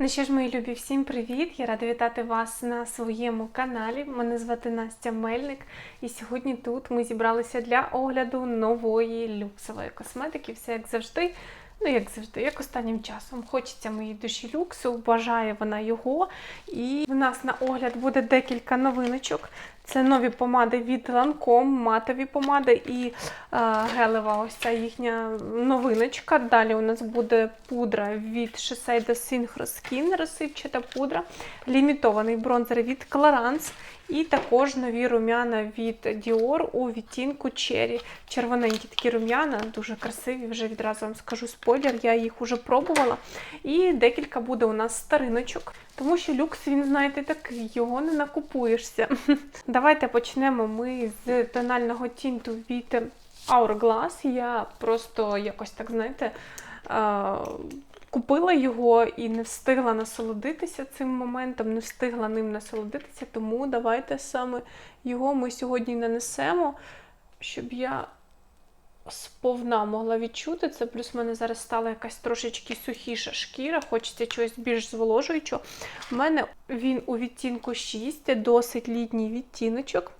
Ну що ж, мої любі, всім привіт! Я рада вітати вас на своєму каналі. Мене звати Настя Мельник, і сьогодні тут ми зібралися для огляду нової люксової косметики. Все як завжди. Ну, як завжди, як останнім часом. Хочеться моїй душі люксу, бажає вона його. І в нас на огляд буде декілька новиночок. Це нові помади від Lancome, матові помади і е, гелева ось ця їхня новиночка. Далі у нас буде пудра від Shiseido Synchro Skin, розсипчата пудра, лімітований бронзер від Clarins і також нові рум'яна від Dior у відтінку Cherry. Червоненькі такі рум'яна, дуже красиві, вже відразу вам скажу спойлер, я їх вже пробувала. І декілька буде у нас стариночок, тому що люкс, він, знаєте, такий, його не накупуєшся. Давайте почнемо ми з тонального тінту від Hourglass. Я просто якось так, знаєте, Купила його і не встигла насолодитися цим моментом, не встигла ним насолодитися, тому давайте саме його ми сьогодні нанесемо, щоб я сповна могла відчути це. Плюс в мене зараз стала якась трошечки сухіша шкіра, хочеться чогось більш зволожуючого. У мене він у відтінку 6, досить літній відтіночок.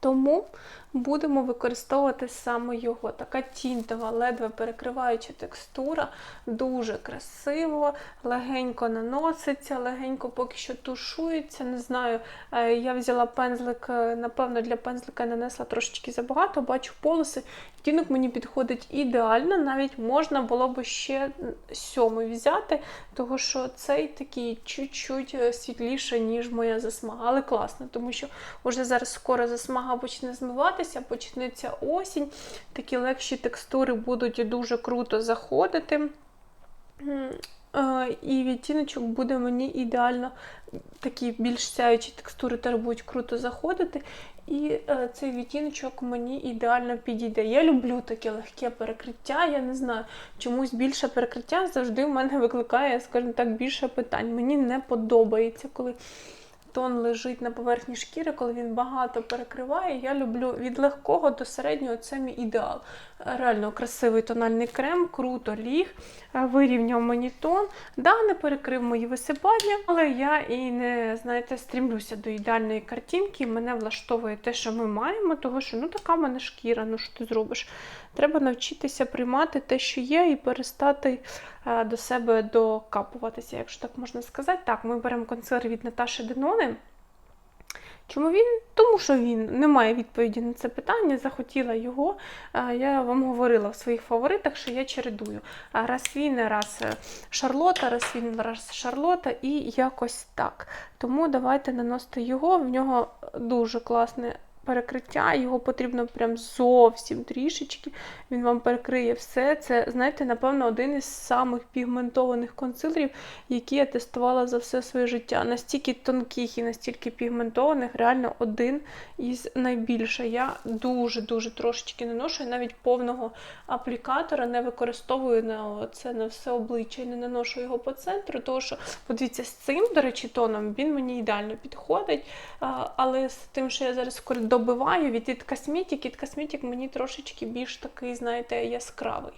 Тому будемо використовувати саме його. Така тінтова, ледве перекриваюча текстура, дуже красиво, легенько наноситься, легенько поки що тушується. Не знаю, е, я взяла пензлик, е, напевно, для пензлика нанесла трошечки забагато, бачу полоси. Тінок мені підходить ідеально, навіть можна було б ще сьомий взяти, тому що цей такий чуть-чуть е, світліше, ніж моя засмага. Але класно, тому що вже зараз скоро засмага почне змиватися, почнеться осінь. Такі легші текстури будуть дуже круто заходити. І відтіночок буде мені ідеально, такі більш сяючі текстури теж будуть круто заходити. І е, цей відтіночок мені ідеально підійде. Я люблю таке легке перекриття. Я не знаю, чомусь більше перекриття завжди в мене викликає, скажімо так, більше питань. Мені не подобається, коли тон лежить на поверхні шкіри, коли він багато перекриває. Я люблю від легкого до середнього це мій ідеал. Реально красивий тональний крем, круто ліг, вирівняв мені тон. Да, не перекрив мої висипання, але я і не знаєте, стрімлюся до ідеальної картинки. Мене влаштовує те, що ми маємо, тому що ну така мене шкіра, ну що ти зробиш. Треба навчитися приймати те, що є, і перестати до себе докапуватися, якщо так можна сказати. Так, ми беремо консилер від Наташі Денони. Чому він? Тому що він не має відповіді на це питання, захотіла його. Я вам говорила в своїх фаворитах, що я чередую. Раз він, раз е, Шарлота, раз він, раз Шарлота, і якось так. Тому давайте наносити його. В нього дуже класне перекриття, його потрібно прям зовсім трішечки. Він вам перекриє все. Це, знаєте, напевно, один із самих пігментованих консилерів, які я тестувала за все своє життя. Настільки тонких і настільки пігментованих, реально один із найбільше. Я дуже-дуже трошечки наношу, і навіть повного аплікатора не використовую на це на все обличчя і не наношу його по центру, тому що, подивіться, з цим, до речі, тоном він мені ідеально підходить. Але з тим, що я зараз в коридор добиваю від від косметики. Від косметик мені трошечки більш такий, знаєте, яскравий.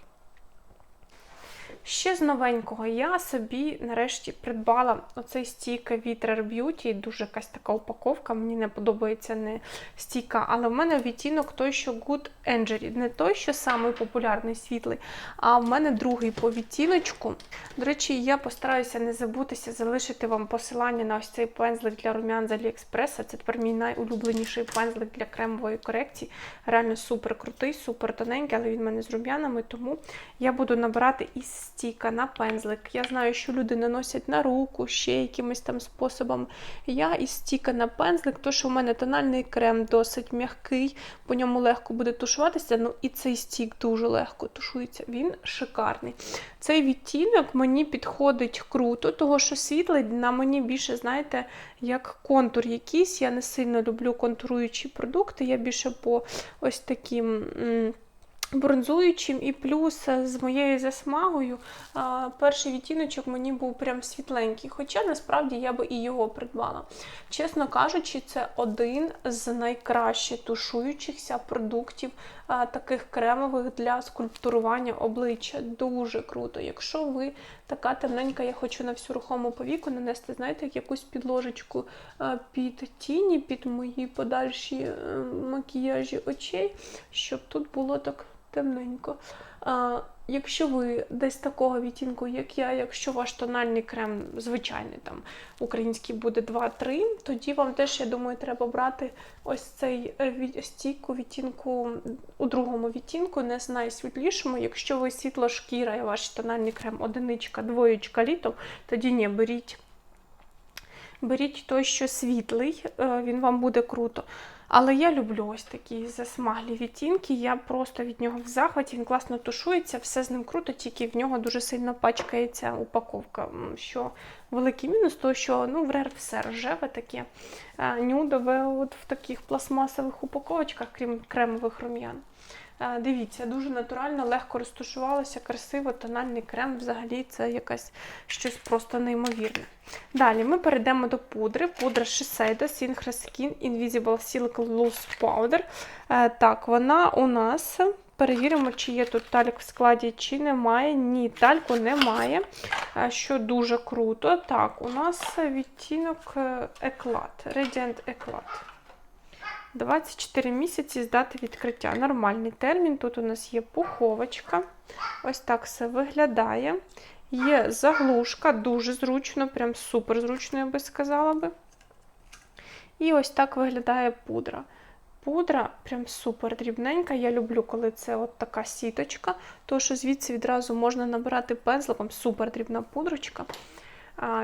Ще з новенького я собі нарешті придбала оцей стійка від Rare Beauty, дуже якась така упаковка, мені не подобається не стійка, але в мене відтінок той, що Good Angel. Не той, що самий популярний світлий, а в мене другий по відтіночку. До речі, я постараюся не забутися залишити вам посилання на ось цей пензлик для рум'ян з Аліекспреса. Це тепер мій найулюбленіший пензлик для кремової корекції. Реально супер крутий, супер тоненький, але він в мене з рум'янами, тому я буду набирати із стійка на пензлик. Я знаю, що люди наносять на руку, ще якимось там способом. Я із стійка на пензлик, то що в мене тональний крем досить м'який, по ньому легко буде тушуватися. Ну і цей стік дуже легко тушується. Він шикарний. Цей відтінок мені підходить круто, того що світлий на мені більше, знаєте, як контур якийсь. Я не сильно люблю контуруючі продукти, я більше по ось таким бронзуючим, і плюс е, з моєю засмагою перший відтіночок мені був прям світленький. Хоча насправді я би і його придбала. Чесно кажучи, це один з найкраще тушуючихся продуктів таких кремових для скульптурування обличчя. Дуже круто. Якщо ви така темненька, я хочу на всю рухому повіку нанести, знаєте, якусь підложечку під тіні, під мої подальші е, макіяжі очей, щоб тут було так темненько. А, Якщо ви десь такого відтінку, як я, якщо ваш тональний крем звичайний там український буде 2-3, тоді вам теж, я думаю, треба брати ось цей е, стійку відтінку у другому відтінку, не з найсвітлішому. Якщо ви світла шкіра і ваш тональний крем одиничка, двоєчка літом, тоді ні, беріть. Беріть той, що світлий, е, він вам буде круто. Але я люблю ось такі засмаглі відтінки. Я просто від нього в захваті. Він класно тушується, все з ним круто, тільки в нього дуже сильно пачкається упаковка. Що великий мінус, то що ну, в рер все ржеве таке е, нюдове от в таких пластмасових упаковочках, крім кремових рум'ян. Дивіться, дуже натурально, легко розташувалося, красиво, тональний крем. Взагалі це якась щось просто неймовірне. Далі ми перейдемо до пудри. Пудра Shiseido Synchro Skin Invisible Silk Loose Powder. Е, Так, вона у нас. Перевіримо, чи є тут тальк в складі, чи немає. Ні, тальку немає, е, що дуже круто. Так, у нас відтінок е, Eclat, Radiant Eclat. 24 місяці з дати відкриття. Нормальний термін. Тут у нас є пуховочка. Ось так все виглядає. Є заглушка, дуже зручно, прям супер зручно, я би сказала би. І ось так виглядає пудра. Пудра прям супер дрібненька. Я люблю, коли це от така сіточка, тому що звідси відразу можна набирати пензликом, супер дрібна пудрочка.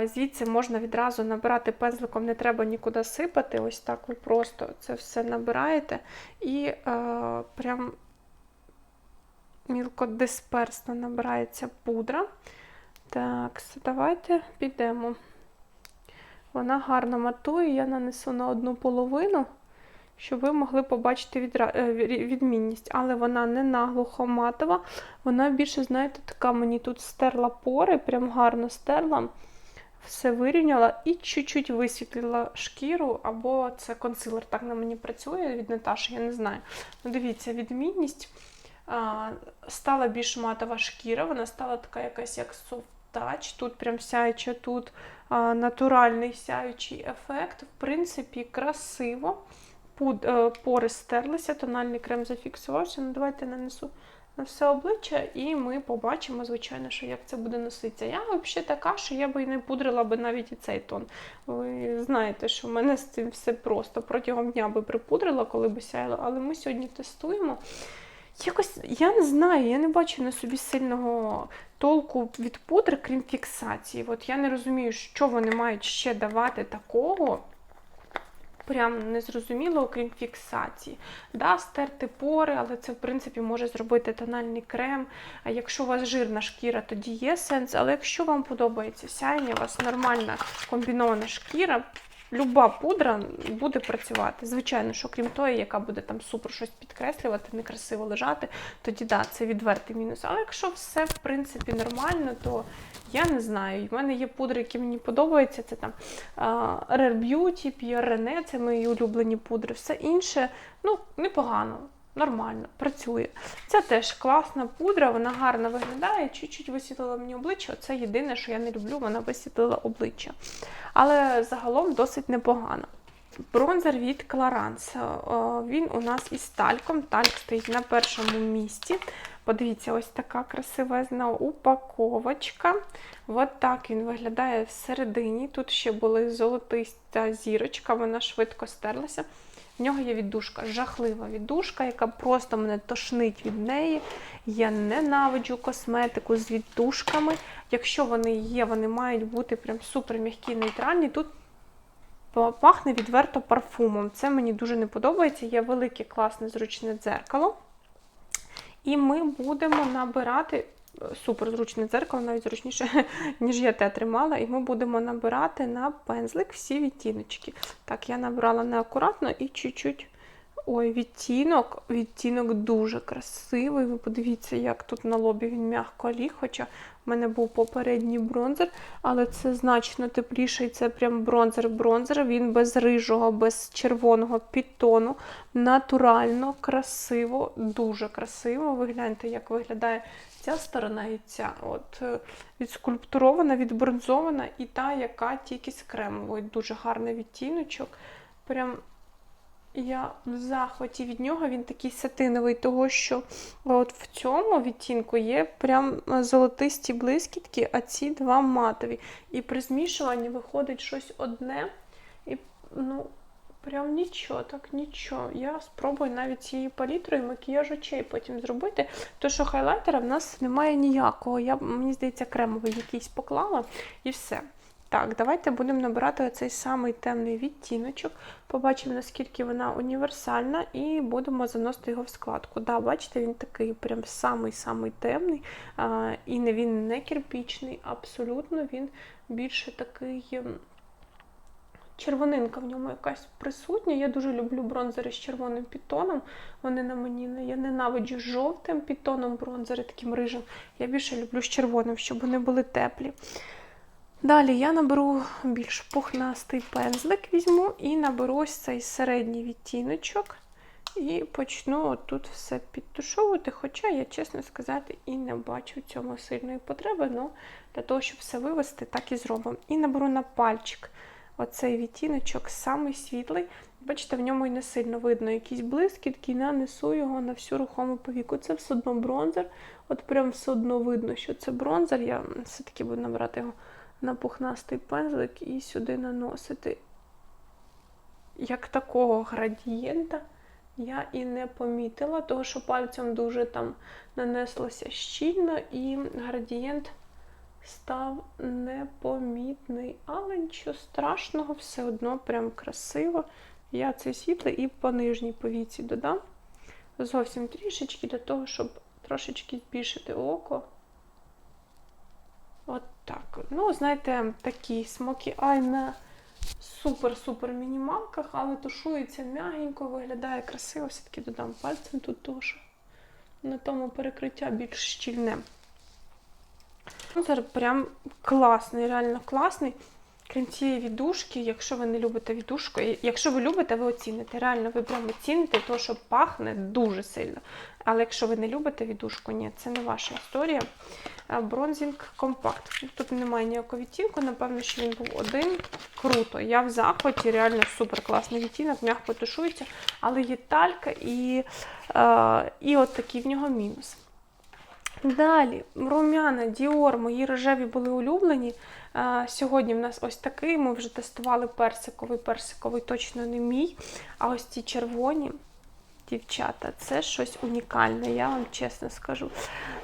Звідси можна відразу набирати пензликом, не треба нікуди сипати. Ось так ви просто це все набираєте і е, прям мілкодисперсно набирається пудра. Так, давайте підемо. Вона гарно матує, я нанесу на одну половину, щоб ви могли побачити е, відмінність. Але вона не наглухо матова, вона більше, знаєте, така мені тут стерла пори, прям гарно стерла, все вирівняла і чуть-чуть висвітлила шкіру, або це консилер так на мені працює від Наташі, я не знаю. Ну, дивіться, відмінність. Стала більш матова шкіра, вона стала така якась як touch, тут прям сяюча, тут натуральний сяючий ефект. В принципі, красиво. Е, пори стерлися, тональний крем зафіксувався. Ну, давайте нанесу на все обличчя, і ми побачимо, звичайно, що як це буде носитися. Я взагалі така, що я би і не пудрила би навіть і цей тон. Ви знаєте, що в мене з цим все просто. Протягом дня би припудрила, коли би сяяло, але ми сьогодні тестуємо. Якось я не знаю, я не бачу на собі сильного толку від пудри, крім фіксації. От я не розумію, що вони мають ще давати такого. Прям незрозуміло, окрім фіксації. Да, стерти пори, але це, в принципі, може зробити тональний крем. А якщо у вас жирна шкіра, тоді є сенс. Але якщо вам подобається сяєння, у вас нормальна комбінована шкіра, люба пудра буде працювати. Звичайно, що крім тої, яка буде там супер щось підкреслювати, некрасиво лежати, тоді да, це відвертий мінус. Але якщо все в принципі нормально, то я не знаю. У мене є пудри, які мені подобаються. Це там Rare Beauty, Pierre Rene, це мої улюблені пудри. Все інше, ну, непогано. Нормально, працює. Це теж класна пудра, вона гарно виглядає, чуть-чуть висвітлила мені обличчя. Це єдине, що я не люблю, вона висвітлила обличчя. Але загалом досить непогано. Бронзер від Clarins. Він у нас із тальком. Тальк стоїть на першому місці. Подивіться, ось така красивезна упаковочка. От так він виглядає всередині. Тут ще була золотиста зірочка, вона швидко стерлася. В нього є віддушка, жахлива віддушка, яка просто мене тошнить від неї. Я ненавиджу косметику з віддушками. Якщо вони є, вони мають бути прям супер м'які, нейтральні. Тут пахне відверто парфумом. Це мені дуже не подобається. Є велике, класне, зручне дзеркало. І ми будемо набирати супер зручне дзеркало, навіть зручніше, ніж я те тримала. І ми будемо набирати на пензлик всі відтіночки. Так, я набрала неакуратно і чуть-чуть Ой, відтінок. Відтінок дуже красивий. Ви подивіться, як тут на лобі він м'яко ліг, хоча в мене був попередній бронзер, але це значно тепліше, і це прям бронзер-бронзер. Він без рижого, без червоного підтону. Натурально, красиво, дуже красиво. Ви гляньте, як виглядає ця сторона і ця. От е, відскульптурована, відбронзована, і та, яка тільки з кремовою. Дуже гарний відтіночок. Прям я в захваті від нього, він такий сатиновий, того що от в цьому відтінку є прям е, золотисті блискітки, а ці два матові. І при змішуванні виходить щось одне. І ну, прям нічого, так нічого. Я спробую навіть цією палітрою макіяж очей потім зробити. То що хайлайтера в нас немає ніякого. Я, мені здається, кремовий якийсь поклала і все. Так, давайте будемо набирати оцей самий темний відтіночок. Побачимо, наскільки вона універсальна, і будемо заносити його в складку. Да, бачите, він такий прям самий-самий темний. І він не кирпічний, абсолютно він більше такий. Червонинка в ньому якась присутня. Я дуже люблю бронзери з червоним підтоном. Вони на мені я ненавиджу жовтим підтоном бронзери, таким рижим. Я більше люблю з червоним, щоб вони були теплі. Далі я наберу більш пухнастий пензлик, візьму і наберу ось цей середній відтіночок. І почну тут все підтушовувати, хоча я, чесно сказати, і не бачу в цьому сильної потреби, але для того, щоб все вивести, так і зробимо. І наберу на пальчик оцей відтіночок, самий світлий. Бачите, в ньому і не сильно видно якісь блискітки, нанесу його на всю рухому повіку. Це все одно бронзер. От прям все одно видно, що це бронзер. Я все-таки буду набрати його на пухнастий пензлик і сюди наносити. Як такого градієнта я і не помітила, тому що пальцем дуже там нанеслося щільно, і градієнт став непомітний. Але нічого страшного, все одно прям красиво. Я цей світлий і по нижній повіці додам. Зовсім трішечки для того, щоб трошечки збільшити око. От так. Ну, знаєте, такий смокі ай на супер-супер мінімалках, але тушується м'ягенько, виглядає красиво. Все-таки додам пальцем тут тушу. На тому перекриття більш щільне. Зараз прям класний, реально класний. Крім цієї віддушки, якщо ви не любите віддушку, якщо ви любите, ви оціните. Реально, ви прям оціните, то що пахне дуже сильно. Але якщо ви не любите віддушку, ні, це не ваша історія. Бронзінг компакт. Тут немає ніякого відтінку, напевно, що він був один. Круто. Я в захваті, реально супер класний відтінок, м'яко тушується, але є талька і, і от такий в нього мінус. Далі, рум'яна, Діор, мої рожеві були улюблені. Сьогодні в нас ось такий. Ми вже тестували персиковий, персиковий точно не мій. А ось ці червоні дівчата, це щось унікальне, я вам чесно скажу.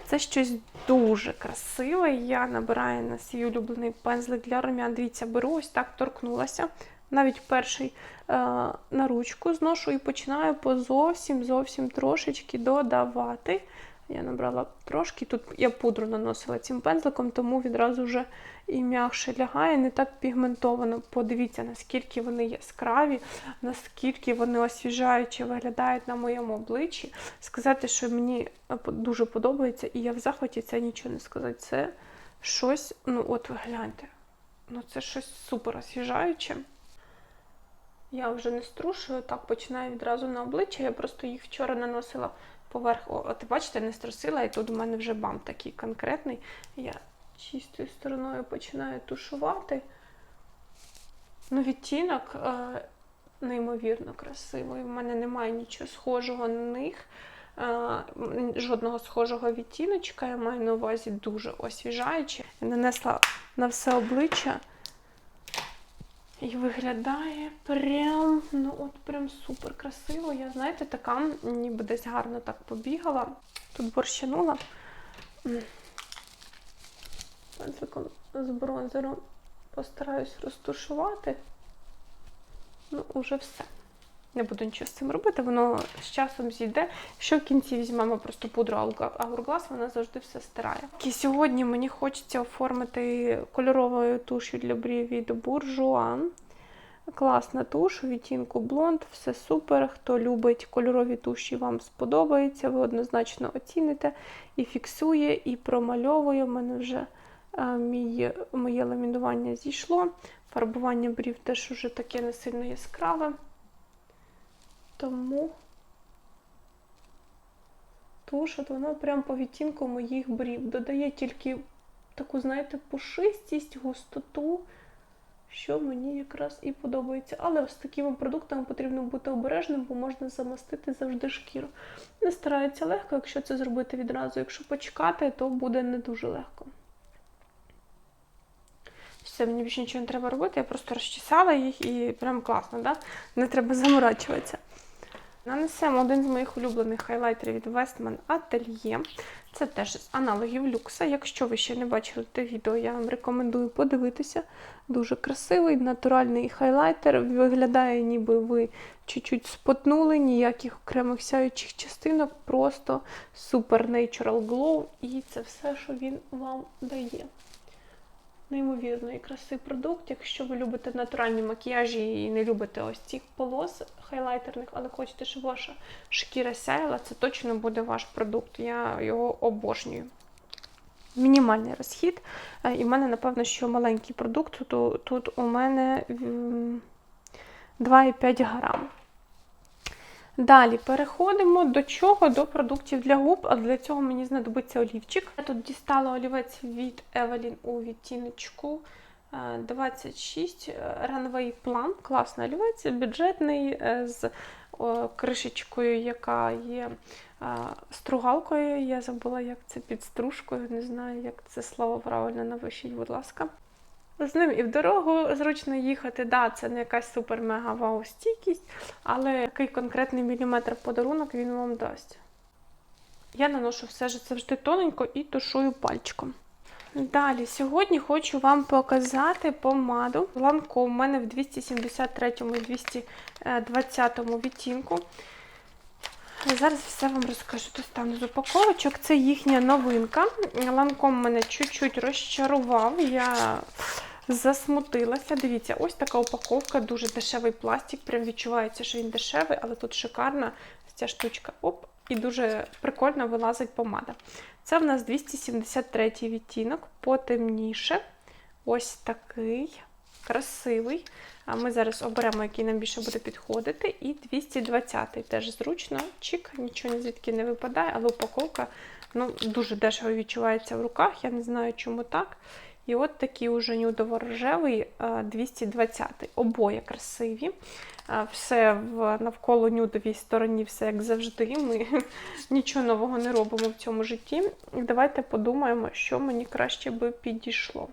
Це щось дуже красиве. Я набираю на свій улюблений пензлик для рум'ян. Дивіться, беру ось так торкнулася. Навіть перший е, на ручку зношу і починаю по зовсім зовсім трошечки додавати. Я набрала трошки. Тут я пудру наносила цим пензликом, тому відразу вже і м'якше лягає, не так пігментовано. Подивіться, наскільки вони яскраві, наскільки вони освіжаючі виглядають на моєму обличчі. Сказати, що мені дуже подобається, і я в захваті це нічого не сказати. Це щось, ну от ви гляньте, ну це щось супер освіжаюче. Я вже не струшую, так починаю відразу на обличчя. Я просто їх вчора наносила поверх. О, от бачите, не струсила, і тут у мене вже бам такий конкретний. Я чистою стороною починаю тушувати. Ну, відтінок е, неймовірно красивий. У мене немає нічого схожого на них. Е, жодного схожого відтіночка. Я маю на увазі дуже освіжаюче. Я нанесла на все обличчя. І виглядає прям, ну от прям супер красиво. Я, знаєте, така, ніби десь гарно так побігала. Тут борщанула пензликом з бронзером постараюсь розтушувати. Ну, уже все. Не буду нічого з цим робити, воно з часом зійде. Що в кінці візьмемо просто пудру Hourglass, вона завжди все стирає. І сьогодні мені хочеться оформити кольоровою тушю для брів від Bourjois. Класна туш, у відтінку блонд, все супер. Хто любить кольорові туші, вам сподобається, ви однозначно оціните. І фіксує, і промальовує. У мене вже е, мій, моє ламінування зійшло. Фарбування брів теж уже таке не сильно яскраве. Тому туш, от вона прям по відтінку моїх брів. Додає тільки таку, знаєте, пушистість, густоту, що мені якраз і подобається. Але з такими продуктами потрібно бути обережним, бо можна замастити завжди шкіру. Не старається легко, якщо це зробити відразу. Якщо почекати, то буде не дуже легко. Все, мені більше нічого не треба робити, я просто розчесала їх і прям класно, да? не треба заморачуватися. Нанесемо один з моїх улюблених хайлайтерів від Westman Atelier. Це теж з аналогів люкса. Якщо ви ще не бачили те відео, я вам рекомендую подивитися. Дуже красивий, натуральний хайлайтер. Виглядає, ніби ви чуть-чуть спотнули, ніяких окремих сяючих частинок, просто супер natural glow. І це все, що він вам дає. Неймовірної краси продукт. Якщо ви любите натуральні макіяжі і не любите ось цих полос хайлайтерних, але хочете, щоб ваша шкіра сяяла, це точно буде ваш продукт. Я його обожнюю. Мінімальний розхід. Е, І в мене, напевно, що маленький продукт. Тут, тут у мене 2,5 грам. Далі переходимо до чого? До продуктів для губ, а для цього мені знадобиться олівчик. Я тут дістала олівець від Evelyn у відтіночку е, 26 Runway Plum. Класний олівець, бюджетний е, з кришечкою, яка є е, стругалкою. Я забула, як це під стружкою, не знаю, як це слово правильно навишіть, будь ласка. З ним і в дорогу зручно їхати. Да, це не якась супер-мега вау стійкість, але який конкретний міліметр подарунок він вам дасть. Я наношу все ж завжди тоненько і тушую пальчиком. Далі, сьогодні хочу вам показати помаду Ланко. У мене в 273 і 220 відтінку. Зараз все вам розкажу. Достану з упаковочок. Це їхня новинка. Ланком мене чуть-чуть розчарував. Я засмутилася. Дивіться, ось така упаковка, дуже дешевий пластик. Прям відчувається, що він дешевий, але тут шикарна ця штучка. Оп, і дуже прикольно вилазить помада. Це в нас 273 відтінок, потемніше. Ось такий красивий. А ми зараз оберемо, який нам більше буде підходити. І 220-й теж зручно. Чик, нічого ні звідки не випадає, але упаковка ну, дуже дешево відчувається в руках. Я не знаю, чому так. І от такий уже нюдово-рожевий 220-й. Обоє красиві. Все в навколо нюдовій стороні, все як завжди. Ми нічого нового не робимо в цьому житті. І давайте подумаємо, що мені краще би підійшло.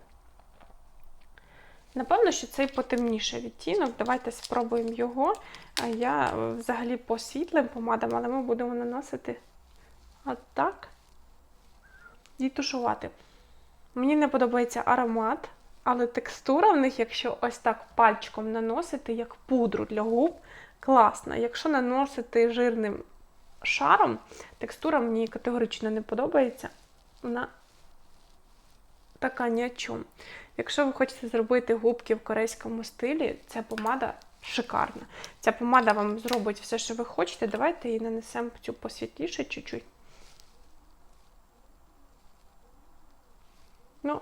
Напевно, що цей потемніший відтінок. Давайте спробуємо його. Я взагалі по світлим помадам, але ми будемо наносити отак і тушувати. Мені не подобається аромат, але текстура в них, якщо ось так пальчиком наносити, як пудру для губ, класна. Якщо наносити жирним шаром, текстура мені категорично не подобається. Вона така ні о чому. Якщо ви хочете зробити губки в корейському стилі, ця помада шикарна. Ця помада вам зробить все, що ви хочете. Давайте її нанесемо цю посвітліше чуть-чуть. Ну,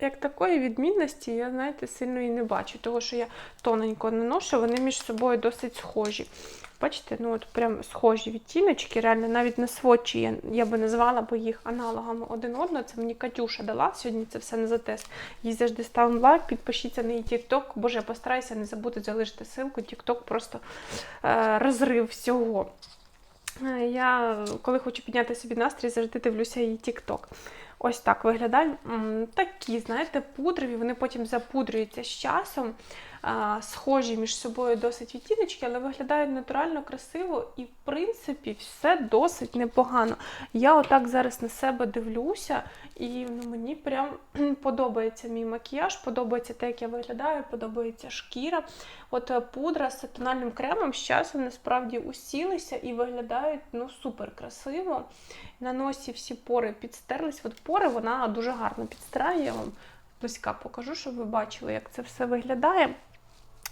як такої відмінності, я, знаєте, сильно і не бачу, тому що я тоненько наношу, вони між собою досить схожі. Бачите, ну от прям схожі відтіночки, реально навіть на сводчі я, я би назвала бо їх аналогами один одного. Це мені Катюша дала сьогодні це все не за тест. Їй завжди ставимо лайк, підпишіться на її TikTok. Боже, я постараюся не забути залишити ссылку. TikTok просто е, розрив всього. Е, Я, коли хочу підняти собі настрій, завжди дивлюся її TikTok. Ось так виглядають. Такі, знаєте, пудрові, вони потім запудрюються з часом, схожі між собою досить відтіночки, але виглядають натурально красиво і, в принципі, все досить непогано. Я отак зараз на себе дивлюся, і ну, мені прям подобається мій макіяж, подобається те, як я виглядаю, подобається шкіра. От е, пудра з тональним кремом з часом насправді усілися і виглядають ну, супер красиво. На носі всі пори підстерлись. От пори вона дуже гарно підстирає. Я вам близька покажу, щоб ви бачили, як це все виглядає.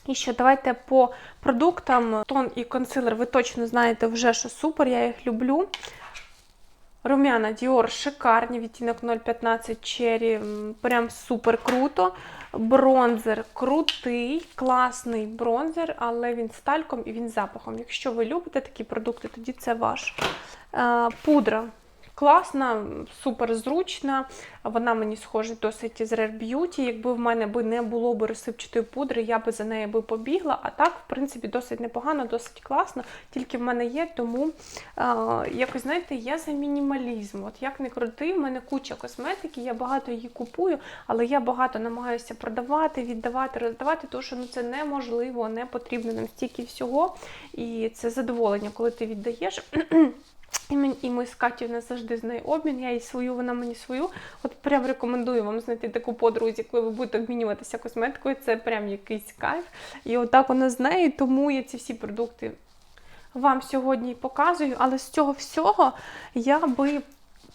І що давайте по продуктам. Тон і консилер, ви точно знаєте вже, що супер, я їх люблю. Рум'яна Dior шикарні, відтінок 015 Cherry, прям супер круто. Бронзер крутий, класний бронзер, але він з тальком і він з запахом. Якщо ви любите такі продукти, тоді це ваш. Е, Пудра класна, супер зручна. Вона мені схожа досить з Rare Beauty. Якби в мене би не було би розсипчатої пудри, я би за нею би побігла. А так, в принципі, досить непогано, досить класно. Тільки в мене є, тому е, якось, знаєте, я за мінімалізм. От як не крути, в мене куча косметики, я багато її купую, але я багато намагаюся продавати, віддавати, роздавати, тому що ну, це неможливо, не потрібно нам стільки всього. І це задоволення, коли ти віддаєш. І ми, з Катю не завжди з нею обмін, я їй свою, вона мені свою. От прям рекомендую вам знайти таку подругу, з якою ви будете обмінюватися косметикою. Це прям якийсь кайф. І отак вона з нею, тому я ці всі продукти вам сьогодні показую. Але з цього всього я би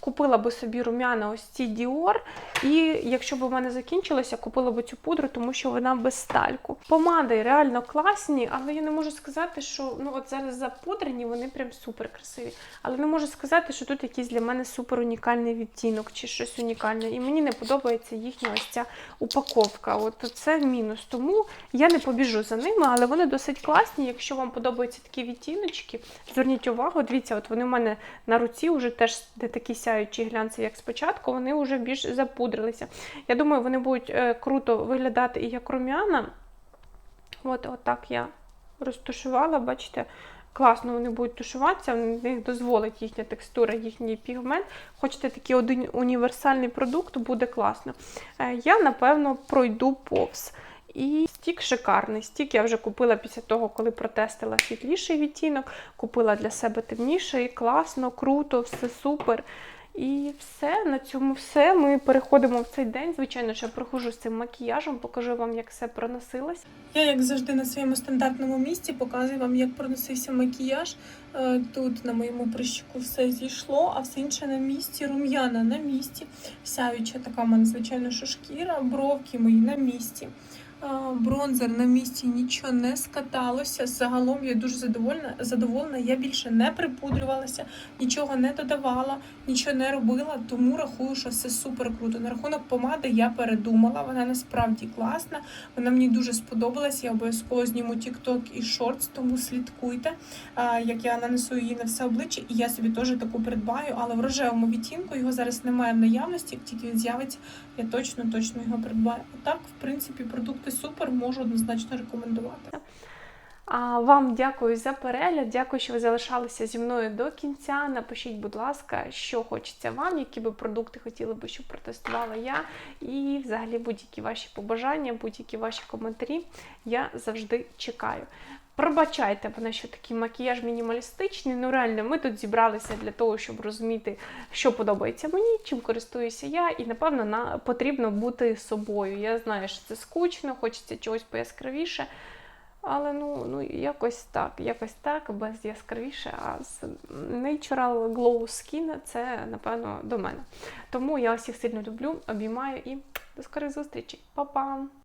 купила би собі рум'яна ось ці Dior, і якщо б у мене закінчилося, купила б цю пудру, тому що вона без стальку. Помади реально класні, але я не можу сказати, що ну от зараз запудрені, вони прям супер красиві. Але не можу сказати, що тут якийсь для мене супер унікальний відтінок чи щось унікальне. І мені не подобається їхня ось ця упаковка. От це мінус. Тому я не побіжу за ними, але вони досить класні. Якщо вам подобаються такі відтіночки, зверніть увагу, дивіться, от вони в мене на руці вже теж де такі сяючі глянці, як спочатку, вони вже більш запудрилися. Я думаю, вони будуть е, круто виглядати і як рум'яна. От, от так я розтушувала, бачите. Класно вони будуть тушуватися, в них дозволить їхня текстура, їхній пігмент. Хочете такий один універсальний продукт, буде класно. Е, Я, напевно, пройду повз. І стік шикарний. Стік я вже купила після того, коли протестила світліший відтінок, купила для себе темніший, класно, круто, все супер. І все, на цьому все. Ми переходимо в цей день. Звичайно, що я проходжу з цим макіяжем, покажу вам, як все проносилось. Я, як завжди, на своєму стандартному місці показую вам, як проносився макіяж. Е, Тут на моєму прищику все зійшло, а все інше на місці. Рум'яна на місці. Сяюча така в мене, звичайно, що шкіра, бровки мої на місці. Бронзер на місці нічого не скаталося. Загалом я дуже задоволена. задоволена. Я більше не припудрювалася, нічого не додавала, нічого не робила, тому рахую, що все супер круто. На рахунок помади я передумала. Вона насправді класна. Вона мені дуже сподобалась. Я обов'язково зніму TikTok і Shorts, тому слідкуйте, як я нанесу її на все обличчя, і я собі теж таку придбаю, але в рожевому відтінку його зараз немає в наявності. Як тільки він з'явиться, я точно точно його придбаю. Отак, в принципі, продукти супер, можу однозначно рекомендувати. А вам дякую за перегляд. Дякую, що ви залишалися зі мною до кінця. Напишіть, будь ласка, що хочеться вам, які би продукти хотіли би, щоб протестувала я. І взагалі будь-які ваші побажання, будь-які ваші коментарі. Я завжди чекаю. Пробачайте мене, що такий макіяж мінімалістичний. Ну реально, ми тут зібралися для того, щоб розуміти, що подобається мені, чим користуюся я, і напевно на потрібно бути собою. Я знаю, що це скучно, хочеться чогось пояскравіше. Але ну, ну якось так, якось так, без яскравіше, а Natural Glow Skin це, напевно, до мене. Тому я всіх сильно люблю, обіймаю і до скорих зустрічей. Па-па!